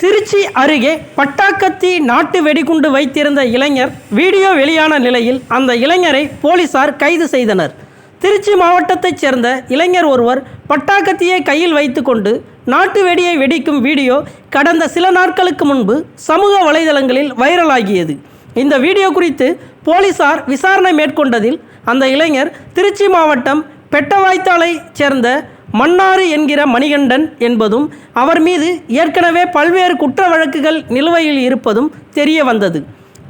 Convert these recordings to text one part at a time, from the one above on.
திருச்சி அருகே பட்டாக்கத்தி நாட்டு வெடிகுண்டு வைத்திருந்த இளைஞர் வீடியோ வெளியான நிலையில் அந்த இளைஞரை போலீசார் கைது செய்தனர். திருச்சி மாவட்டத்தைச் சேர்ந்த இளைஞர் ஒருவர் பட்டாக்கத்தியை கையில் வைத்துக்கொண்டு நாட்டு வெடியை வெடிக்கும் வீடியோ கடந்த சில நாட்களுக்கு முன்பு சமூக வலைதளங்களில் வைரலாகியது. இந்த வீடியோ குறித்து போலீசார் விசாரணை மேற்கொண்டதில் அந்த இளைஞர் திருச்சி மாவட்டம் பெட்டவாய்த்தாலை சேர்ந்த மன்னாறு என்கிற மணிகண்டன் என்பதும் அவர் மீது ஏற்கனவே பல்வேறு குற்ற வழக்குகள் நிலுவையில் இருப்பதும் தெரிய வந்தது.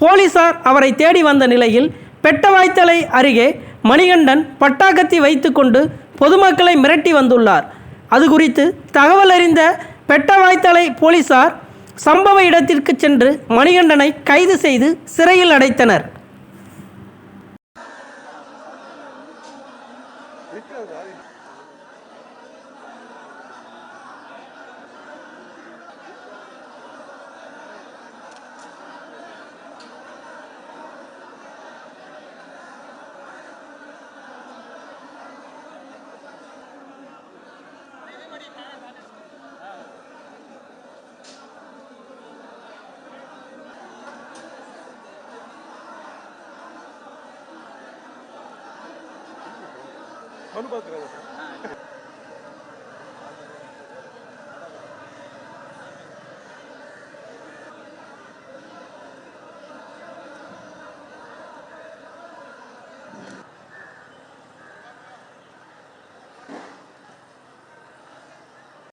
போலீசார் அவரை தேடி வந்த நிலையில் பெட்டவாய்த்தலை அருகே மணிகண்டன் பட்டாக்கத்தி வைத்துக்கொண்டு பொதுமக்களை மிரட்டி வந்துள்ளார். அது குறித்து தகவல் அறிந்த பெட்டவாய்த்தலை போலீசார் சம்பவ இடத்திற்கு சென்று மணிகண்டனை கைது செய்து சிறையில் அடைத்தனர். あのバッグがですか